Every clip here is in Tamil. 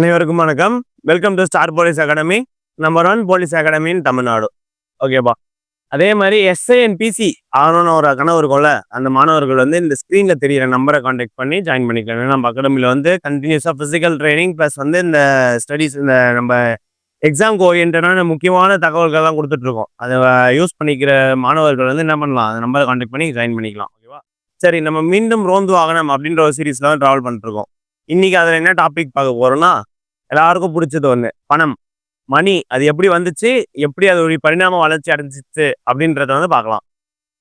அனைவருக்கும் வணக்கம். Welcome to star police academy number one police academy in Tamil Nadu ஓகேப்பா அதே மாதிரி எஸ்ஐஎன்பிசி ஆகணும்னு ஒரு கனவு இருக்கும்ல அந்த மாணவர்கள் வந்து இந்த ஸ்க்ரீனில் தெரியிற நம்பரை காண்டாக்ட் பண்ணி ஜாயின் பண்ணிக்கலாம் ஏன்னா நம்ம அகாடமியில் வந்து கண்டினியூஸாக ஃபிசிக்கல் ட்ரைனிங் ப்ளஸ் வந்து இந்த ஸ்டடீஸ் இந்த நம்ம எக்ஸாம்க்கு ஓரியன்டான முக்கியமான தகவல்கள்லாம் கொடுத்துட்ருக்கோம். அதை யூஸ் பண்ணிக்கிற மாணவர்கள் வந்து என்ன பண்ணலாம்? அந்த நம்பரை காண்டாக்ட் பண்ணி ஜாயின் பண்ணிக்கலாம். ஓகேவா சரி நம்ம மீண்டும் ரோந்து வாகனம் அப்படின்ற ஒரு சீரீஸில் தான் ட்ராவல் பண்ணிட்டுருக்கோம். இன்னைக்கு அதில் என்ன டாபிக் பார்க்க போகிறோம்னா எல்லாருக்கும் பிடிச்சது ஒன்று பணம். மணி. அது எப்படி வந்துச்சு? எப்படி அதோடைய பரிணாம வளர்ச்சி அடைஞ்சிச்சு அப்படின்றத வந்து பார்க்கலாம்.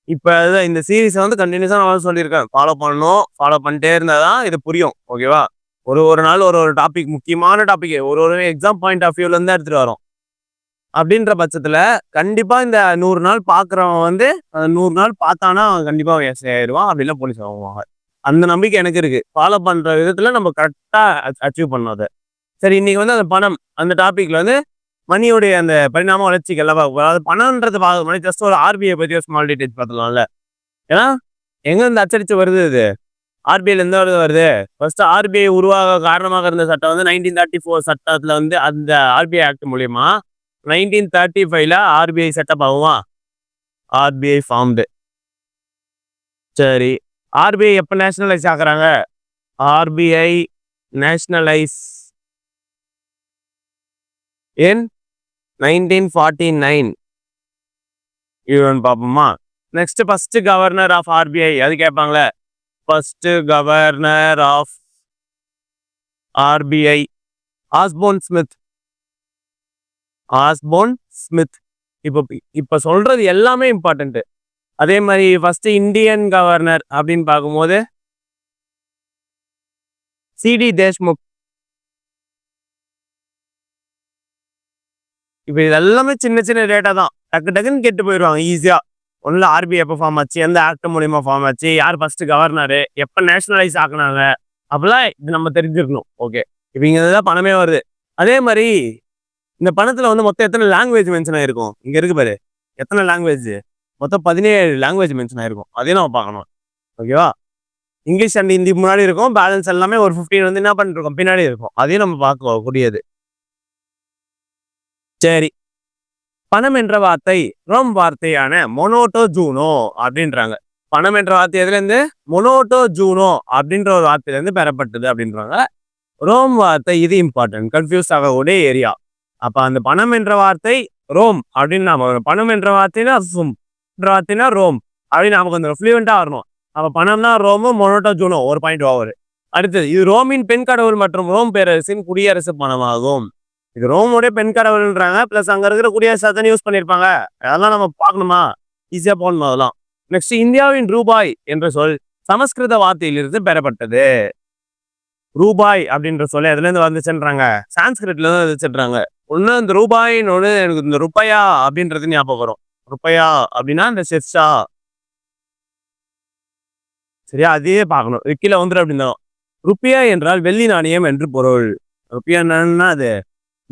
இப்போ இந்த சீரீஸை வந்து கண்டினியூஸாக நான் சொல்லியிருக்கேன். ஃபாலோ பண்ணணும். ஃபாலோ பண்ணிட்டே இருந்தால் தான் இது புரியும். ஓகேவா ஒரு ஒரு நாள் ஒரு ஒரு டாபிக் முக்கியமான டாபிக் ஒரு ஒரு எக்ஸாம் பாயிண்ட் ஆஃப் வியூலேருந்து எடுத்துகிட்டு வரோம். அப்படின்ற பட்சத்தில் கண்டிப்பாக இந்த நூறு நாள் பார்க்குறவன் வந்து அந்த நூறு நாள் பார்த்தானா அவன் கண்டிப்பாக சேருவான் ஆயிடுவான் போலீஸ் ஆகுவாங்க. அந்த நம்பிக்கை எனக்கு இருக்குது ஃபாலோ பண்ணுற விதத்தில் நம்ம கரெக்டாக அச்சீவ் பண்ணோம் அதை. சரி இன்னைக்கு வந்து அந்த பணம் அந்த டாபிக்ல வந்து மணியோடைய அந்த பரிணாம வளர்ச்சிக்கு எல்லாம் பார்க்க போறோம். அது பணம்ன்றது பார்க்க முன்னாடி ஜஸ்ட் ஒரு ஆர்பிஐ பற்றி ஸ்மால் டீடைல்ஸ் பார்த்துலாம்ல ஏன்னா எங்க இருந்து அச்சடிச்சு வருது இது? ஆர்பிஐல இருந்து வருது வருது. ஃபர்ஸ்ட் ஆர்பிஐ உருவாக காரணமாக இருந்த சட்டம் வந்து நைன்டீன் தேர்ட்டி ஃபோர் சட்டத்துல வந்து அந்த ஆர்பிஐ ஆக்ட் மூலியமா நைன்டீன் தேர்ட்டி ஃபைவ்ல ஆர்பிஐ செட்டப் ஆகுமா? ஆர்பிஐ ஃபார்ம்டு சரி ஆர்பிஐ எப்போ நேஷனலைஸ் ஆகுறாங்க? RBI nationalise in nineteen forty nine இவன் பார்ப்போமா next first governor of RBI அது கேட்பாங்களே first governor of RBI Osborne Smith Osborne Smith இப்போ இப்போ சொல்றது எல்லாமே இம்பார்ட்டண்ட்டு அதே மாதிரி ஃபர்ஸ்ட் இந்தியன் கவர்னர் அப்படின்னு பார்க்கும்போது சிடி தேஷ்முக் இப்போ இது எல்லாமே சின்ன சின்ன டேட்டா தான். டக்கு டக்குன்னு கெட்டு போயிடுவாங்க ஈஸியாக ஒன்றில் ஆர்பிஐ எப்போ ஃபார்ம் ஆச்சு எந்த ஆக்ட் மூலியமாக ஃபார்ம் ஆச்சு யார் ஃபர்ஸ்ட் கவர்னரு எப்போ நேஷனலைஸ் ஆக்குனாங்க அப்படிலாம் இது நம்ம தெரிஞ்சிருக்கணும். ஓகே இப்போ இங்கே தான் பணமே வருது. அதே மாதிரி இந்த பணத்தில் வந்து மொத்தம் எத்தனை லாங்குவேஜ் மென்ஷன் ஆகிருக்கும் இங்கே இருக்கு பாரு. எத்தனை லாங்குவேஜ் மொத்தம் பதினேழு லாங்குவேஜ் மென்ஷன் ஆகிருக்கும் அதையும் நம்ம பார்க்கணும். ஓகேவா இங்கிலீஷ் அண்ட் ஹிந்தி முன்னாடி இருக்கும். பேலன்ஸ் எல்லாமே ஒரு ஃபிஃப்டீன் வந்து என்ன பண்ணிருக்கோம் பின்னாடி இருக்கும். அதையும் நம்ம பார்க்க கூடியது சரி. பணம் என்ற வார்த்தை ரோம் வார்த்தையான மொனோட்டோ ஜூனோ அப்படின்றாங்க. பணம் என்ற வார்த்தை எதுலேருந்து மொனோட்டோ ஜூனோ அப்படின்ற ஒரு வார்த்தையிலேருந்து பெறப்பட்டது அப்படின்றாங்க. ரோம் வார்த்தை இது இம்பார்ட்டன்ட் கன்ஃபியூஸ் ஆகக்கூடிய ஏரியா அப்போ அந்த பணம் என்ற வார்த்தை ரோம் அப்படின்னு நாம பணம் என்ற வார்த்தைனா சும் என்ற வார்த்தைனா ரோம் அப்படின்னு நமக்கு கொஞ்சம் ஃப்ளூவெண்ட்டாக வரணும். அப்போ பணம்னா ரோமு மொனோட்டோ ஜூனோ ஒரு பாயிண்ட் ஓவர் அடுத்தது இது ரோமின் பெண் கடவுள் மற்றும் ரோம் பேரரசின் குடியரசு பணமாகும். இது ரோமோடைய பெண் கடவுள்ன்றாங்க. ப்ளஸ் அங்கே இருக்கிற குடியரசு தானே யூஸ் பண்ணியிருப்பாங்க அதெல்லாம் நம்ம பார்க்கணுமா? ஈஸியாக போகணுமா அதெல்லாம்? நெக்ஸ்ட் இந்தியாவின் ரூபாய் என்ற சொல் சமஸ்கிருத வார்த்தையிலிருந்து பெறப்பட்டது. ரூபாய் அப்படின்ற சொல் அதுலேருந்து வந்துச்சுன்றாங்க? சான்ஸ்கிரிட்ல இருந்து வந்துச்சுன்றாங்க. ஒன்று இந்த ரூபாயின்னு ஒன்று எனக்கு இந்த ருப்பையா அப்படின்றது ஞாபகம் வரும். ருப்பையா அப்படின்னா இந்த செர்ஷா சரியா? அதையே பார்க்கணும். கீழே வந்துடும் அப்படின்னா ருப்பியா என்றால் வெள்ளி நாணயம் என்று பொருள். ருப்பியா என்னன்னா அது?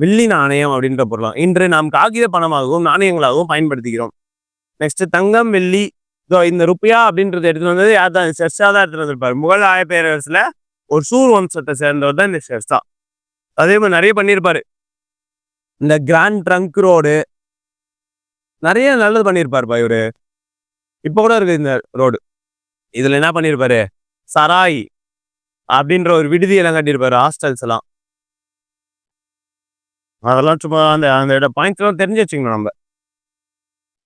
வெள்ளி நாணயம் அப்படின்ற பொருளாம். இன்று நாம் காகித பணமாகவும் நாணயங்களாகவும் பயன்படுத்திக்கிறோம் நெக்ஸ்ட் தங்கம் வெள்ளி இதோ இந்த ருப்பியா அப்படின்றது எடுத்துட்டு வந்தது யார் தான் ஷெர்ஷா தான் எடுத்துட்டு வந்திருப்பாரு. முகல் ஆய பேரரசுல ஒரு சூர் வம்சத்தை சேர்ந்தவர் தான் இந்த ஷெர்ஷா. அதே மாதிரி நிறைய பண்ணியிருப்பாரு. இந்த கிராண்ட் ட்ரங்க் ரோடு நிறைய நல்லது பண்ணியிருப்பாருப்பா இவரு. இப்போ கூட இருக்குது இந்த ரோடு இதில் என்ன பண்ணியிருப்பாரு? சராய் அப்படின்ற ஒரு விடுதியெல்லாம் கட்டியிருப்பாரு ஹாஸ்டல்ஸ் எல்லாம். அதெல்லாம் சும்மா அந்த அந்த பாயிண்ட்ஸ் எல்லாம் தெரிஞ்சு வச்சுக்கணும் நம்ம.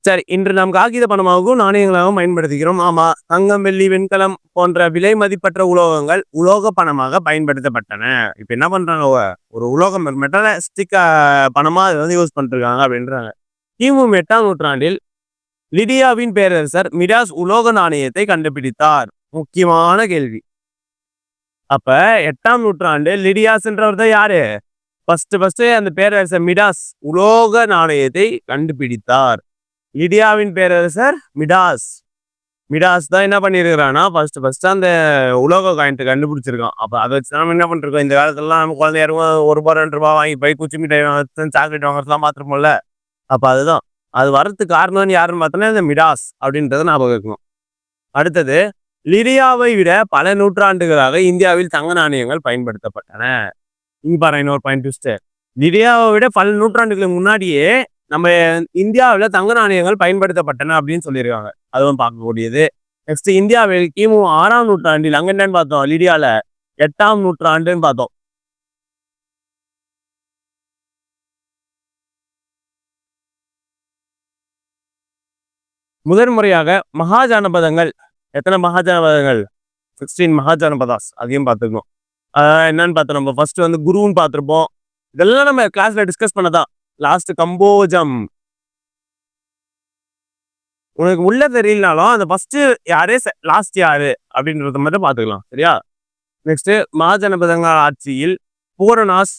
சரி இன்று நாம் காகித பணமாகவும் நாணயங்களாகவும் பயன்படுத்துகிறோம். ஆமாம் தங்கம் வெள்ளி வெண்கலம் போன்ற விலை மதிப்பற்ற உலோகங்கள் உலோக பணமாக பயன்படுத்தப்பட்டன. இப்போ என்ன பண்றாங்க ஒரு உலோகம் மெட்டலிஸ்டிக் பணமாக அதை வந்து யூஸ் பண்ணிருக்காங்க அப்படின்றாங்க. கிமு எட்டாம் நூற்றாண்டில் லிடியாவின் பேரரசர் மிடாஸ் உலோக நாணயத்தை கண்டுபிடித்தார். முக்கியமான கேள்வி. அப்ப எட்டாம் நூற்றாண்டு லிடியாஸ்ன்றவர் தான் யாரு? ஃபர்ஸ்ட் ஃபர்ஸ்ட் அந்த பேரரசர் மிடாஸ். உலோக நாணயத்தை கண்டுபிடித்தார். லிடியாவின் பேரரசர் மிடாஸ். மிடாஸ் தான் என்ன பண்ணியிருக்கிறான்னா ஃபர்ஸ்ட் ஃபர்ஸ்ட் அந்த உலோக காயின்ட்டு கண்டுபிடிச்சிருக்கான். அப்போ அதை வச்சு நம்ம என்ன பண்ணிருக்கோம்? இந்த காலத்துலலாம் நம்ம குழந்தை யாரும் ஒரு ரூபா ரெண்டு ரூபா வாங்கி போய் குச்சி மிட்டாய் வாங்குறது சாக்லேட் வாங்குறதுலாம் மாத்திரமோல்ல அப்போ அதுதான். அது வரதுக்கு காரணம்னு யாருன்னு பார்த்தோன்னா இந்த மிடாஸ் அப்படின்றத ஞாபகம் இருக்கணும் அடுத்தது லிரியாவை விட பல நூற்றாண்டுகளாக இந்தியாவில் தங்க நாணயங்கள் பயன்படுத்தப்பட்டன. இங்க பாரு இன்னொரு பாயிண்ட் ட்விஸ்ட் லிடியாவை விட பல நூற்றாண்டுகளுக்கு முன்னாடியே நம்ம இந்தியாவில் தங்க நாணயங்கள் பயன்படுத்தப்பட்டன அப்படின்னு சொல்லியிருக்காங்க. அதுவும் பார்க்கக்கூடியது. நெக்ஸ்ட் இந்தியாவில் கிமு ஆறாம் நூற்றாண்டில் அங்க என்னன்னு பார்த்தோம்? லிடியாவில் எட்டாம் நூற்றாண்டுன்னு பார்த்தோம். முதன் முறையாக மகாஜானபதங்கள் எத்தனை மகாஜானபதங்கள் சிக்ஸ்டீன் மகாஜானபதாஸ் அதையும் பார்த்துக்கணும். என்னன்னு பார்த்தோம் நம்ம ஃபர்ஸ்ட் வந்து குருன்னு பார்த்துருப்போம். இதெல்லாம் நம்ம கிளாஸ்ல டிஸ்கஸ் பண்ணதான். லாஸ்ட் கம்போஜம். உனக்கு உள்ள தெரியலனாலும் அந்த ஃபர்ஸ்ட் யாரு? லாஸ்ட் யாரு? அப்படின்றத மட்டும் பார்த்துக்கலாம். சரியா? நெக்ஸ்ட் மகாஜனபதங்கள் ஆட்சியில் பூரணாஸ்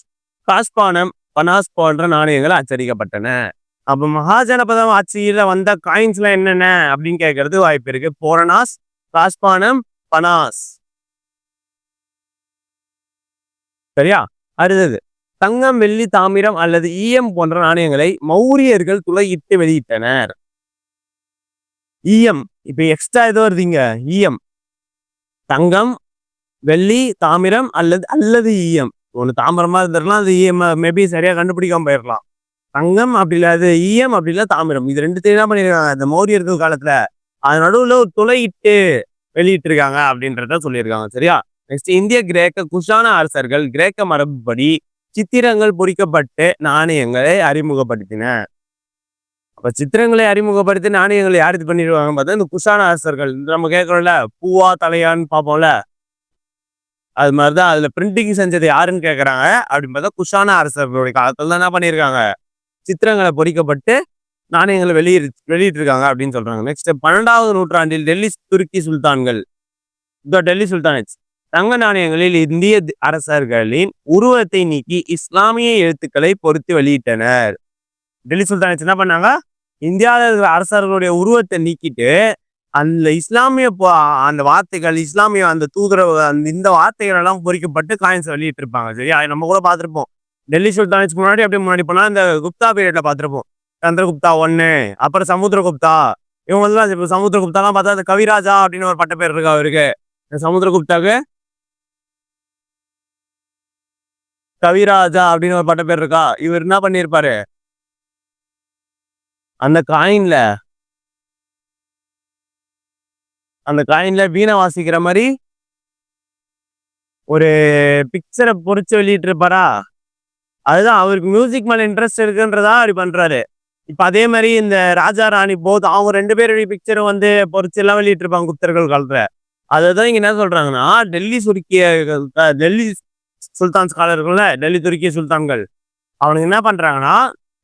காஸ்பானம் பனாஸ் போன்ற நாணயங்கள் அச்சரிக்கப்பட்டன அப்ப மகாஜனபதம் ஆட்சியில வந்த காயின்ஸ்லாம் என்னென்ன? அப்படின்னு கேட்கறது வாய்ப்பு இருக்கு. பூரணாஸ் காஸ்பானம் பனாஸ். சரியா? அடுத்தது தங்கம் வெள்ளி தாமிரம் அல்லது ஈயம் போன்ற நாணயங்களை மௌரியர்கள் துளையிட்டு வெளியிட்டனர். ஈயம் இப்ப எக்ஸ்ட்ரா ஏதோ வருதுங்க ஈயம். தங்கம் வெள்ளி தாமிரம் அல்லது அல்லது ஈயம். ஒன்று தாமிரமா இருந்திருக்கலாம் அது ஈயம் மேபி சரியா கண்டுபிடிக்காம போயிடலாம் தங்கம் அப்படி இல்ல அது ஈயம் அப்படி இல்ல தாமிரம். இது ரெண்டுத்தையும் என்ன பண்ணிருக்காங்க இந்த மௌரியர்கள் காலத்துல அது நடுவுல ஒரு துளையிட்டு வெளியிட்டிருக்காங்க அப்படின்றத சொல்லியிருக்காங்க சரியா? நெக்ஸ்ட் இந்திய கிரேக்க குஷான அரசர்கள் கிரேக்க மரபுப்படி சித்திரங்கள் பொறிக்கப்பட்டு நாணயங்களை அறிமுகப்படுத்தின அப்ப சித்திரங்களை அறிமுகப்படுத்தி நாணயங்களை யார் இது பண்ணிடுவாங்க பார்த்தா இந்த குஷான அரசர்கள். நம்ம கேட்கறோம்ல பூவா தலையான்னு பார்ப்போம்ல. அது மாதிரிதான் அதுல பிரிண்டிங் செஞ்சது யாருன்னு கேட்கறாங்க அப்படின்னு பார்த்தா குஷான அரசர்களுடைய காலத்துல தான் என்ன பண்ணியிருக்காங்க சித்திரங்களை பொறிக்கப்பட்டு நாணயங்களை வெளியிட்டு வெளியிட்டிருக்காங்க அப்படின்னு சொல்றாங்க. நெக்ஸ்ட் பன்னெண்டாவது நூற்றாண்டில் டெல்லி துருக்கி சுல்தான்கள். டெல்லி சுல்தானேட்ஸ் தங்க நாணயங்களில் இந்திய தி- அரசர்களின் உருவத்தை நீக்கி இஸ்லாமிய எழுத்துக்களை பொறுத்து வெளியிட்டனர். டெல்லி சுல்தானேட்ஸ் என்ன பண்ணாங்க? இந்தியாவில் இருக்கிற அரசர்களுடைய உருவத்தை நீக்கிட்டு அந்த இஸ்லாமிய அந்த வார்த்தைகள் இஸ்லாமிய அந்த தூதர அந்த இந்த வார்த்தைகள் எல்லாம் பொறிக்கப்பட்டு காயின்ஸ் வெளியிட்டு இருப்பாங்க சரியா? நம்ம கூட பார்த்துருப்போம். டெல்லி சுல்தானேட்ஸ்க்கு முன்னாடி அப்படியே முன்னாடி போனா இந்த குப்தா பீரியட்ல பார்த்துருப்போம். சந்திரகுப்தா ஒன்னு அப்புறம் சமுத்திரகுப்தா. இவங்க எல்லாம் இப்ப சமுத்திரகுப்தாலாம் பார்த்தா அந்த கவிராஜா அப்படின்னு ஒரு பட்ட பேர் இருக்கு அவருக்கு. சமுத்திரகுப்தாவுக்கு கவிராஜா அப்படின்னு ஒரு பட்ட பேர் இருக்கா? இவர் என்ன பண்ணியிருப்பாரு அந்த காயின்ல அந்த காயின்ல வீணை வாசிக்கிற மாதிரி ஒரு பிக்சரை பொறிச்சு வெளியிட்டு இருப்பாரா அதுதான் அவருக்கு மியூசிக் மேல இன்ட்ரெஸ்ட் இருக்குன்றதா அப்படி பண்றாரு. இப்ப அதே மாதிரி இந்த ராஜா ராணி போத் அவங்க ரெண்டு பேருடைய பிக்சரும் வந்து பொறிச்சு எல்லாம் வெளியிட்டு இருப்பாங்க குப்தர்கள் காலத்துல. அதுதான் இங்க என்ன சொல்றாங்கன்னா டெல்லி சுருக்கிய டெல்லி சுல்தான் காலம் இருக்குல்ல டெல்லி துருக்கிய சுல்தான்கள். அவனுக்கு என்ன பண்றாங்கன்னா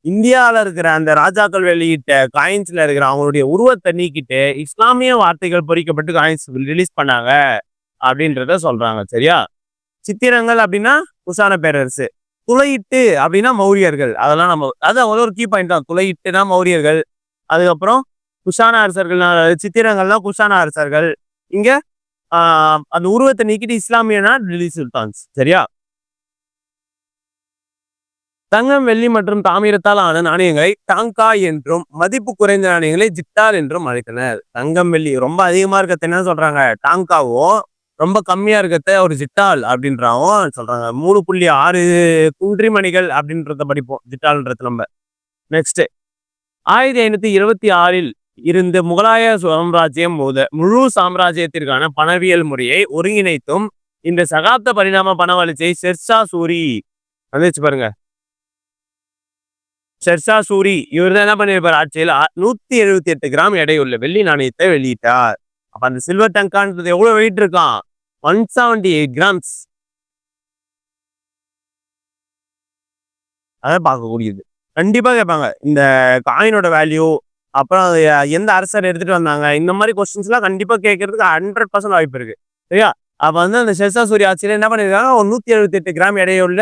இந்தியாவில் இருக்கிற அந்த ராஜாக்கள் வெளியிட்ட காயின்ஸில் இருக்கிற அவங்களுடைய உருவத்தை நீக்கிட்டு இஸ்லாமிய வார்த்தைகள் பொறிக்கப்பட்டு காயின்ஸ் ரிலீஸ் பண்ணாங்க அப்படின்றத சொல்கிறாங்க சரியா? சித்திரங்கள் அப்படின்னா குசான பேரரசு. துளையிட்டு அப்படின்னா மௌரியர்கள். அதெல்லாம் நம்ம அது ஒரு ஒரு கீ பாயிண்ட் தான். துளையிட்டுனா மௌரியர்கள். அதுக்கப்புறம் குஷான அரசர்கள் சித்திரங்கள்லாம் குஷான அரசர்கள். இங்கே அந்த உருவத்தை நீக்கிட்டு இஸ்லாமியனா டெல்லி சுல்தான்ஸ் சரியா? தங்கம் வெள்ளி மற்றும் தாமிரத்தால் ஆன நாணயங்களை டாங்கா என்றும் மதிப்பு குறைந்த நாணயங்களை ஜிட்டால் என்றும் அழைத்தனர். தங்கம் வெள்ளி ரொம்ப அதிகமா இருக்கிறத என்ன சொல்றாங்க? டாங்காவும் ரொம்ப கம்மியா இருக்கிறத ஒரு ஜிட்டால் அப்படின்றாவும் சொல்றாங்க. மூணு புள்ளி ஆறு குன்றிமணிகள் அப்படின்றத படிப்போம். ஜிட்டால்ன்றது நம்ம. நெக்ஸ்ட் ஆயிரத்தி ஐநூத்தி இருபத்தி ஆறில் இருந்து முகலாய சாம்ராஜ்யம் முத முழு சாம்ராஜ்யத்திற்கான பணவியல் முறையை ஒருங்கிணைத்தும் இந்த சகாப்த பரிணாம பண வளர்ச்சியை ஷெர்ஷா சூரி. வந்துச்சு பாருங்க. ஷெர்ஷா சூரி இவர் தான் என்ன பண்ணியிருப்பார் ஆட்சியில் நூற்றி நூத்தி எழுபத்தி எட்டு கிராம் எடையுள்ள வெள்ளி நாணயத்தை வெளியிட்டார். அப்ப அந்த சில்வர் டங்கான்றது எவ்வளவு வெயிட் இருக்கான் ஒன் செவன்டி எயிட் கிராம்ஸ் அதை பார்க்கக்கூடியது. கண்டிப்பாக கேட்பாங்க. இந்த காயினோட வேல்யூ அப்புறம் அது எந்த அரசர் எடுத்துட்டு வந்தாங்க? இந்த மாதிரி கொஸ்டின்ஸ்லாம் கண்டிப்பாக கேட்கறதுக்கு ஹண்ட்ரட் பர்சன்ட் வாய்ப்பு இருக்கு. சரியா? அப்போ வந்து அந்த ஷெர்ஷா சூரி ஆட்சியில் என்ன பண்ணிருக்காங்க? ஒரு நூற்றி எழுபத்தி எட்டு கிராம் எடையுள்ள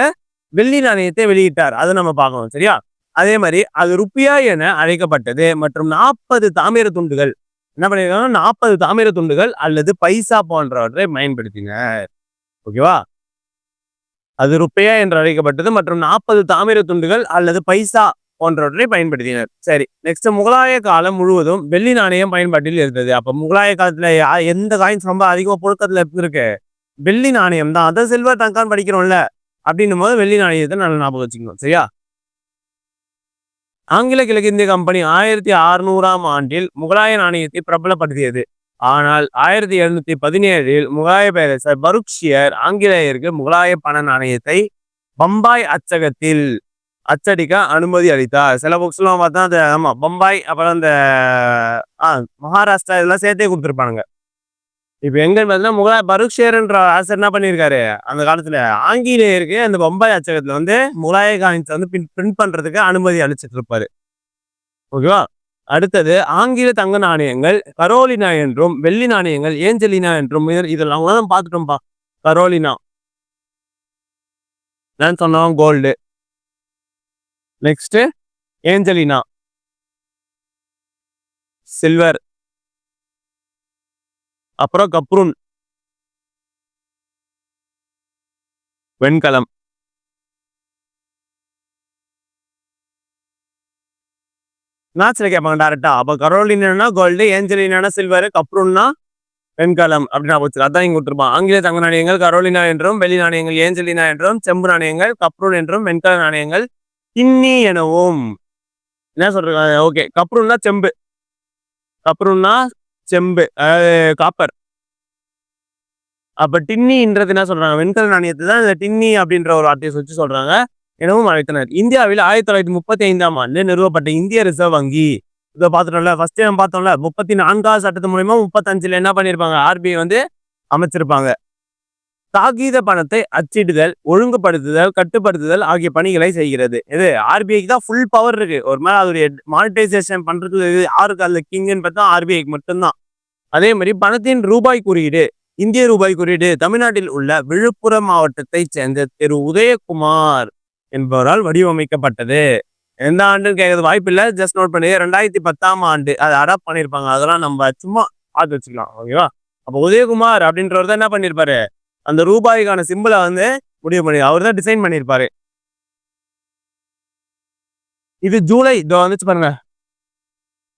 வெள்ளி நாணயத்தை வெளியிட்டார். அதை நம்ம பார்க்கணும். சரியா? அதே மாதிரி அது ருப்பியா என அழைக்கப்பட்டது. மற்றும் நாற்பது தாமிர துண்டுகள். என்ன பண்ணியிருக்காங்க நாற்பது தாமிர துண்டுகள் அல்லது பைசா போன்றவற்றை பயன்படுத்தினர் ஓகேவா? அது ருப்பையா என்று அழைக்கப்பட்டது மற்றும் நாற்பது தாமிர துண்டுகள் அல்லது பைசா போன்றவற்றை பயன்படுத்தினர். சரி நெக்ஸ்ட் முகலாய காலம் முழுவதும் வெள்ளி நாணயம் பயன்பாட்டில் இருந்தது. அப்ப முகலாய காலத்துல எந்த காயின்ஸ் ரொம்ப அதிகமா புழக்கத்துல இருக்கு? வெள்ளி நாணயம் தான். அதை சில்வர் டங்கான் படிக்கிறோம்ல. அப்படின்னும் போது வெள்ளி நாணயத்தை நல்லா ஞாபகம் வச்சுக்கணும். சரியா? ஆங்கில கிழக்கிந்திய கம்பெனி ஆயிரத்தி அறுநூறாம் ஆண்டில் முகலாய நாணயத்தை பிரபலப்படுத்தியது. ஆனால் ஆயிரத்தி எழுநூத்தி பதினேழில் முகலாய பேரரசர் பருக்ஷியர் ஆங்கிலேயருக்கு முகலாய பண நாணயத்தை பம்பாய் அச்சகத்தில் அச்சடிக்க அனுமதி அளித்தார். சில புக்ஸ்லாம் பார்த்தா அந்த ஆமா பம்பாய் அப்புறம் அந்த ஆ மகாராஷ்டிரா இதெல்லாம் சேர்த்தே கொடுத்துருப்பானுங்க. இப்போ எங்கன்னு பார்த்தீங்கன்னா முகலாய பருக்ஷேர்ன்ற அரசர் என்ன பண்ணியிருக்காரு அந்த காலத்துல ஆங்கிலேயருக்கு அந்த பம்பாய் அச்சகத்துல வந்து முகலாய காயின்ஸ் வந்து பின் பிரிண்ட் பண்றதுக்கு அனுமதி அளிச்சிட்டு இருப்பாரு ஓகேவா அடுத்தது ஆங்கில தங்க நாணயங்கள் கரோலினா என்றும் வெள்ளி நாணயங்கள் ஏஞ்சலினா என்றும் இதெல்லாம் தான் பார்த்துட்டோம்ப்பா கரோலினா. நான் சொன்னோம் கோல்டு நெக்ஸ்ட் ஏஞ்சலினா. சில்வர் அப்புறம் கப்ரூன். வெண்கலம். மேட்ச்ல கேட்பாங்க டேரக்டா அப்ப கரோலினா கோல்டு ஏஞ்சலினா சில்வர் கப்ரூன்னா வெண்கலம் அப்படின்னு போச்சு அதான் இங்க விட்டுருப்பான் ஆங்கில தங்க நாணயங்கள் கரோலினா என்றும் வெள்ளி நாணயங்கள் ஏஞ்சலினா என்றும் செம்பு நாணயங்கள் கப்ரூன் என்றும் வெண்கல நாணயங்கள் கிண்ணி எனவும். என்ன சொல்றாங்க ஓகே கப்ரூன்னா செம்பு. கப்ரூன்னா செம்பு அதாவது காப்பர். அப்ப டின்னின்றது என்ன சொல்றாங்க? வெண்கல நாணயத்தை தான் இந்த டின்னி அப்படின்ற ஒரு வார்த்தையை வச்சு சொல்றாங்க. எனவும் அழைத்தனர். இந்தியாவில் ஆயிரத்தி தொள்ளாயிரத்தி முப்பத்தி ஐந்தாம் ஆண்டு நிறுவப்பட்ட இந்திய ரிசர்வ் வங்கி. இதை பார்த்துட்டோம்ல ஃபர்ஸ்ட் டைம் பார்த்தோம்ல முப்பத்தி நான்காவது சட்டத்து மூலயமா முப்பத்தஞ்சில் என்ன பண்ணியிருப்பாங்க ஆர்பிஐ வந்து அமைச்சிருப்பாங்க. காகித பணத்தை அச்சிடுதல் ஒழுங்குபடுத்துதல் கட்டுப்படுத்துதல் ஆகிய பணிகளை செய்கிறது. இது ஆர்பிஐக்கு தான் ஃபுல் பவர் இருக்கு. ஒரு மாதிரி அதோடைய மானிட்டைசேஷன் பண்றது யாருக்கு அதுல கிங்குன்னு பார்த்தா ஆர்பிஐக்கு மட்டும்தான். அதே மாதிரி பணத்தின் ரூபாய் குறியீடு இந்திய ரூபாய் குறியீடு தமிழ்நாட்டில் உள்ள விழுப்புரம் மாவட்டத்தைச் சேர்ந்த திரு உதயகுமார் என்பவரால் வடிவமைக்கப்பட்டது. எந்த ஆண்டுன்னு கேட்கறது வாய்ப்பு இல்லை. ஜஸ்ட் நோட் பண்ணி ரெண்டாயிரத்தி பத்தாம் ஆண்டு. அதை அடாப்ட் பண்ணியிருப்பாங்க. அதெல்லாம் நம்ம சும்மா பார்த்து வச்சுக்கலாம். ஓகேவா அப்போ உதயகுமார் அப்படின்றவர் தான் என்ன பண்ணியிருப்பாரு? அந்த ரூபாய்க்கான சிம்பிளை வந்து முடிவு பண்ணி அவர் தான் டிசைன் பண்ணியிருப்பாரு. இது ஜூலை இதோ வந்துச்சு பாருங்க.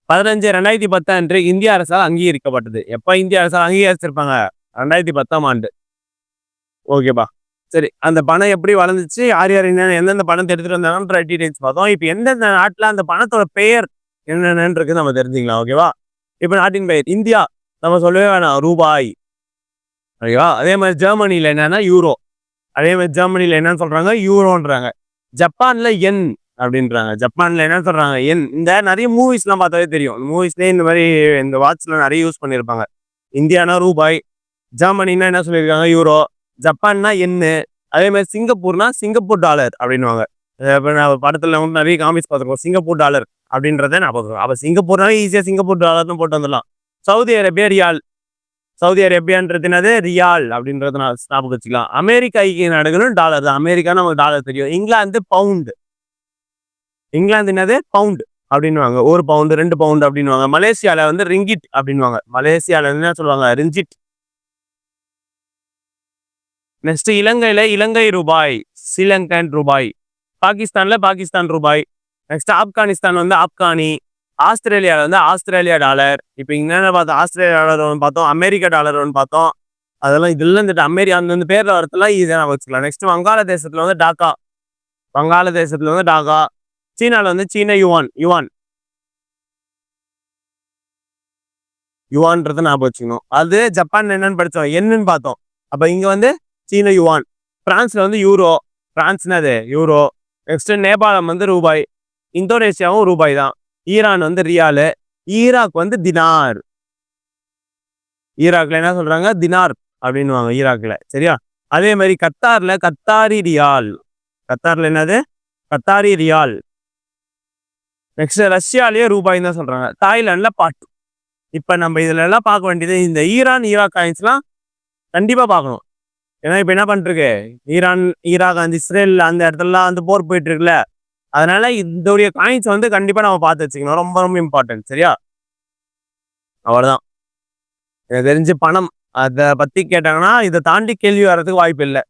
பதினஞ்சு ரெண்டாயிரத்தி பத்து அன்று இந்திய அரசால் அங்கீகரிக்கப்பட்டது. எப்போ இந்திய அரசால் அங்கீகரிச்சிருப்பாங்க? ரெண்டாயிரத்தி பத்தாம் ஆண்டு. ஓகேப்பா சரி அந்த பணம் எப்படி வளர்ந்துச்சு? யார் யார் என்னென்ன எந்தெந்த பணத்தை எடுத்துகிட்டு வந்தாங்கன்ற டீடைல்ஸ் பார்த்தோம். இப்போ எந்தெந்த நாட்டில் அந்த பணத்தோட பெயர் என்னென்னன்றது நம்ம தெரிஞ்சுக்கலாம் ஓகேவா இப்போ நாட்டின் பெயர் இந்தியா. நம்ம சொல்லவே வேணாம் ரூபாய். ஓகேவா? அதே மாதிரி ஜெர்மனியில் என்னன்னா யூரோ. அதே மாதிரி ஜெர்மனியில் என்னன்னு சொல்கிறாங்க யூரோன்றாங்க. ஜப்பானில் என் அப்படின்றாங்க. ஜப்பானில் என்ன சொல்கிறாங்க என் இந்த நிறைய மூவிஸ்லாம் பார்த்தாவே தெரியும். மூவிஸ்லேயே இந்த மாதிரி இந்த வாட்ச்லாம் நிறைய யூஸ் பண்ணியிருப்பாங்க. இந்தியானா ரூபாய் ஜெர்மனின்னா என்ன சொல்லியிருக்காங்க? யூரோ. ஜப்பான்னா என்னு அதே மாதிரி சிங்கப்பூர்னா சிங்கப்பூர் டாலர் அப்படின்னுவாங்க. இப்போ நான் படத்தில் வந்து நிறைய காமிக்ஸ் பார்த்துருக்கோம். சிங்கப்பூர் டாலர் அப்படின்றத நான் பார்த்துருக்கோம். அப்போ சிங்கப்பூர்னாவே ஈஸியாக சிங்கப்பூர் டாலர்னு போட்டு வந்துடலாம். Saudi Arabia riyal. சவுதி அரேபியான்றது என்னது? ரியால் அப்படின்றத நான் ஞாபகம் வச்சுக்கலாம். அமெரிக்க ஐக்கிய நாடுகளும் டாலர் தான். அமெரிக்கா நமக்கு டாலர் தெரியும். இங்கிலாந்து பவுண்டு. இங்கிலாந்து என்னது? பவுண்டு அப்படின்னுவாங்க. ஒரு பவுண்டு ரெண்டு பவுண்டு அப்படின்னுவாங்க. மலேசியால வந்து ரிங்கிட் அப்படின்னுவாங்க. மலேசியால என்ன சொல்லுவாங்க? ரிஞ்சிட். நெக்ஸ்ட் இலங்கையில இலங்கை ரூபாய். ஸ்ரீலங்கன் ரூபாய். பாகிஸ்தான்ல பாகிஸ்தான் ரூபாய். நெக்ஸ்ட் ஆப்கானிஸ்தான் வந்து ஆப்கானி. ஆஸ்திரேலியாவில் வந்து ஆஸ்திரேலியா டாலர் இப்போ என்னென்ன பார்த்தோம்? ஆஸ்திரேலியா டாலர் ஒன்று பார்த்தோம் அமெரிக்கா டாலர் ஒன்று பார்த்தோம். அதெல்லாம் இதெல்லாம் இந்த அமெரிக்கா அந்த பேரில் வரத்துலாம் ஈஸியாக நம்ம வச்சுக்கலாம். நெக்ஸ்ட் வங்காளதேசத்தில் வந்து டாக்கா. வங்காளதேசத்தில் வந்து டாக்கா. சீனாவில் வந்து சீன யுவான் யுவான். யுவான்றதை ஞாபகம் வச்சுக்கணும். அது ஜப்பான் என்னன்னு படித்தோம் என்னன்னு பார்த்தோம். அப்போ இங்கே வந்து சீன யுவான். ஃப்ரான்ஸில் வந்து யூரோ. பிரான்ஸ்னா அது யூரோ. நெக்ஸ்ட் நேபாளம் வந்து ரூபாய். இந்தோனேஷியாவும் ரூபாய் தான். ஈரான் வந்து ரியாலு ஈராக் வந்து தினார். ஈராக்ல என்ன சொல்றாங்க? தினார் அப்படின்னுவாங்க ஈராக்ல சரியா? அதே மாதிரி கத்தார்ல கத்தாரி ரியால். கத்தார்ல என்னது? கத்தாரி ரியால். நெக்ஸ்ட் ரஷ்யாலேயே ரூபாய் தான் சொல்றாங்க. தாய்லாண்ட்ல பாட்டு. இப்ப நம்ம இதுல எல்லாம் பார்க்க வேண்டியது இந்த ஈரான் ஈராக் காயின்ஸ்லாம் கண்டிப்பா பார்க்கணும். ஏன்னா இப்ப என்ன பண்ணிருக்கு ஈரான் ஈராக் அந்த இஸ்ரேல் அந்த இடத்துலலாம் வந்து போர் போயிட்டு இருக்குல்ல? அதனால இதோடைய காயின்ஸ் வந்து கண்டிப்பா நம்ம பார்த்து வச்சுக்கணும். ரொம்ப ரொம்ப இம்பார்ட்டன்ட் சரியா? அவ்வளவுதான். எனக்கு தெரிஞ்சு பணம் அதை பத்தி கேட்டாங்கன்னா இதை தாண்டி கேள்வி வர்றதுக்கு வாய்ப்பு இல்லை.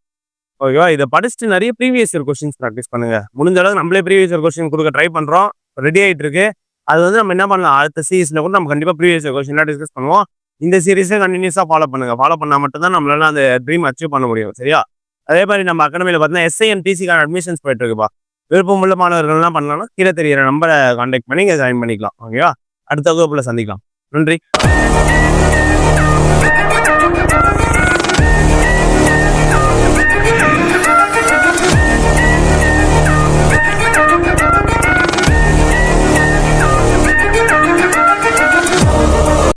ஓகேவா இதை படிச்சுட்டு நிறைய ப்ரீவியஸ் இயர் கொஸ்டின்ஸ் ப்ராக்டிஸ் பண்ணுங்க. முடிஞ்ச அளவுக்கு நம்மளே ப்ரீவியஸ் இயர் கொஸ்டின் கொடுக்க ட்ரை பண்றோம். ரெடி ஆயிட்டு இருக்கு. அது வந்து நம்ம என்ன பண்ணலாம்? அடுத்த சீரீஸ்ல கூட நம்ம கண்டிப்பா ப்ரீவியஸ் இயர் கொஸ்டின்லாம் டிஸ்கஸ் பண்ணுவோம். இந்த சீரீஸை கண்டினியூஸா ஃபாலோ பண்ணுங்க. ஃபாலோ பண்ணா மட்டும் தான் நம்மளால அந்த ட்ரீம் அச்சீவ் பண்ண முடியும். சரியா? அதே மாதிரி நம்ம அகாடமியில் பார்த்தீங்கன்னா எஸ்ஐஎம் டிசிக்கான அட்மிஷன்ஸ் போயிட்டு இருக்குப்பா. விருப்பம் உள்ள மாணவர்கள்லாம் பண்ணலாம்னா கீழே தெரியிற நம்பரை கான்டாக்ட் பண்ணி இங்கே ஜாயின் பண்ணிக்கலாம். ஓகேவா அடுத்த வகுப்புல சந்திக்கலாம். நன்றி.